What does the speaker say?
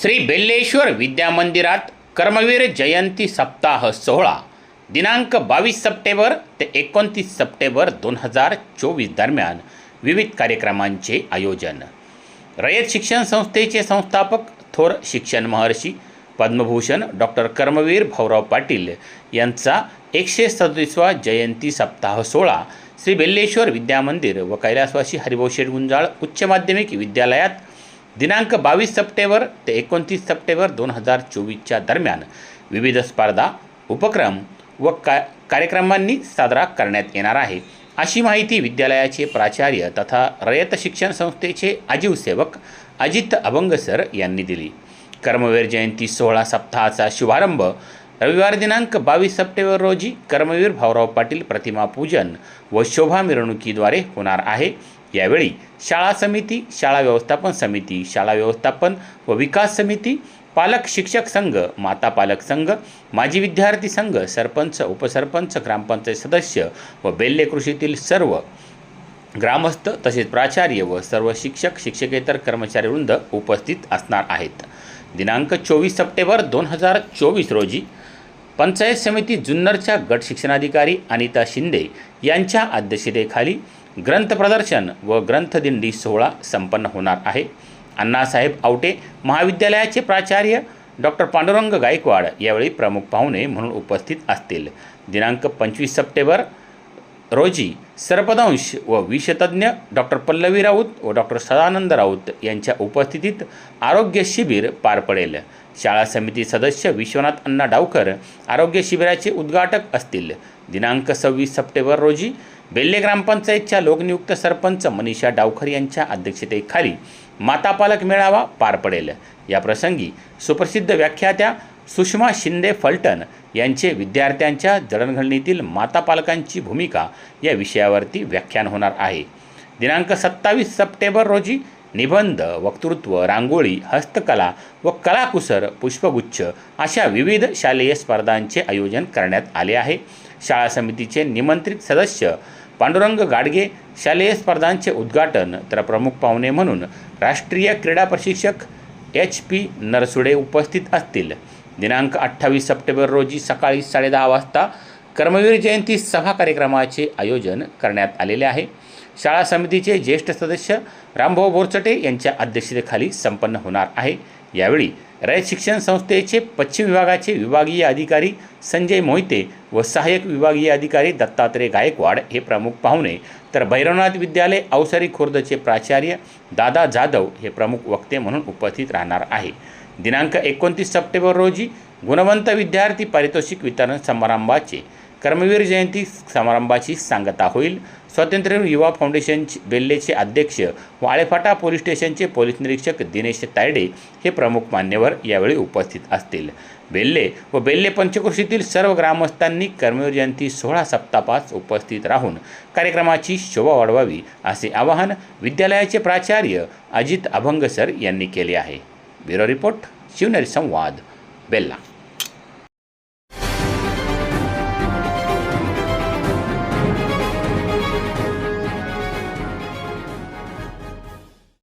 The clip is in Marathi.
श्री बेल्लेश्वर विद्यामंदिरात कर्मवीर जयंती सप्ताह सोहळा दिनांक बावीस सप्टेंबर ते एकोणतीस सप्टेंबर दोन हजार चोवीस दरम्यान विविध कार्यक्रमांचे आयोजन. रयत शिक्षण संस्थेचे संस्थापक थोर शिक्षण महर्षी पद्मभूषण डॉक्टर कर्मवीर भाऊराव पाटील यांचा एकशे सदतीसवा जयंती सप्ताह सोहळा श्री बेल्लेश्वर विद्यामंदिर व कैलासवासी हरिभाऊ शेठ गुंजाळ उच्च माध्यमिक विद्यालयात दिनांक बावीस सप्टेंबर ते एकोणतीस सप्टेंबर दोन हजार चोवीसच्या दरम्यान विविध स्पर्धा उपक्रम व का कार्यक्रमांनी साजरा करण्यात येणार आहे. अशी माहिती विद्यालयाचे प्राचार्य तथा रयत शिक्षण संस्थेचे आजीव सेवक अजित अभंग सर यांनी दिली. कर्मवीर जयंती सोहळा सप्ताहाचा शुभारंभ रविवार दिनांक बावीस सप्टेंबर रोजी कर्मवीर भाऊराव पाटील प्रतिमा पूजन व शोभा मिरवणुकीद्वारे होणार आहे. यावेळी शाळा समिती शाळा व्यवस्थापन समिती शाळा व्यवस्थापन व विकास समिती पालक शिक्षक संघ माता पालक संघ माजी विद्यार्थी संघ सरपंच उपसरपंच ग्रामपंचायत सदस्य व बेल्ले कृषीतील सर्व ग्रामस्थ तसेच प्राचार्य व सर्व शिक्षक शिक्षकेतर कर्मचारी वृंद उपस्थित असणार आहेत. दिनांक चोवीस सप्टेंबर दोन हजार चोवीस रोजी पंचायत समिती जुन्नरच्या गट शिक्षणाधिकारी अनिता शिंदे यांच्या अध्यक्षतेखाली ग्रंथ प्रदर्शन व ग्रंथदिंडी सोहळा संपन्न होणार आहे. अण्णासाहेब आवटे महाविद्यालयाचे प्राचार्य डॉक्टर पांडुरंग गायकवाड यावेळी प्रमुख पाहुणे म्हणून उपस्थित असतील. दिनांक पंचवीस सप्टेंबर रोजी सर्पदंश व विषतज्ञ डॉक्टर पल्लवी राऊत व डॉक्टर सदानंद राऊत यांच्या उपस्थितीत आरोग्य शिबिर पार पडेल. शाळा समिती सदस्य विश्वनाथ अण्णा डावकर आरोग्य शिबिराचे उद्घाटक असतील. दिनांक सव्वीस सप्टेंबर रोजी बेल्ले ग्रामपंचायतच्या लोकनियुक्त सरपंच मनीषा डावकर यांच्या अध्यक्षतेखाली माता पालक मेळावा पार पडेल. याप्रसंगी सुप्रसिद्ध व्याख्यात्या सुषमा शिंदे फलटण यांचे विद्यार्थ्यांच्या जडणघडणीतील मातापालकांची भूमिका या विषयावरती व्याख्यान होणार आहे. दिनांक सत्तावीस सप्टेंबर रोजी निबंध वक्तृत्व रांगोळी हस्तकला व कलाकुसर पुष्पगुच्छ अशा विविध शालेय स्पर्धांचे आयोजन करण्यात आले आहे. शाळा समितीचे निमंत्रित सदस्य पांडुरंग गाडगे शालेय स्पर्धांचे उद्घाटन तर प्रमुख पाहुणे म्हणून राष्ट्रीय क्रीडा प्रशिक्षक एच पी नरसुडे उपस्थित असतील. दिनांक अठ्ठावीस सप्टेंबर रोजी सकाळी साडेदहा वाजता कर्मवीर जयंती सभा कार्यक्रमाचे आयोजन करण्यात आलेले आहे. शाळा समितीचे ज्येष्ठ सदस्य रामभाऊ बोरचटे यांच्या अध्यक्षतेखाली संपन्न होणार आहे. यावेळी रयत शिक्षण संस्थेचे पश्चिम विभागाचे विभागीय अधिकारी संजय मोहिते व सहाय्यक विभागीय अधिकारी दत्तात्रय गायकवाड हे प्रमुख पाहुणे. तर भैरवनाथ विद्यालय अवसरी खुर्दचे प्राचार्य दादा जाधव हे प्रमुख वक्ते म्हणून उपस्थित राहणार आहे. दिनांक एकोणतीस सप्टेंबर रोजी गुणवंत विद्यार्थी पारितोषिक वितरण समारंभाचे कर्मवीर जयंती समारंभाची सांगता होईल. स्वातंत्र्य युवा फाउंडेशन बेल्लेचे अध्यक्ष वाळेफाटा पोलीस स्टेशनचे पोलीस निरीक्षक दिनेश तायडे हे प्रमुख मान्यवर यावेळी उपस्थित असतील. बेल्ले व बेल्ले पंचक्रोशीतील सर्व ग्रामस्थांनी कर्मवीर जयंती सोळा सप्तापास उपस्थित राहून कार्यक्रमाची शोभा वाढवावी असे आवाहन विद्यालयाचे प्राचार्य अजित अभंग सर यांनी केले आहे. ब्युरो रिपोर्ट शिवनेरी संवाद बेल्ला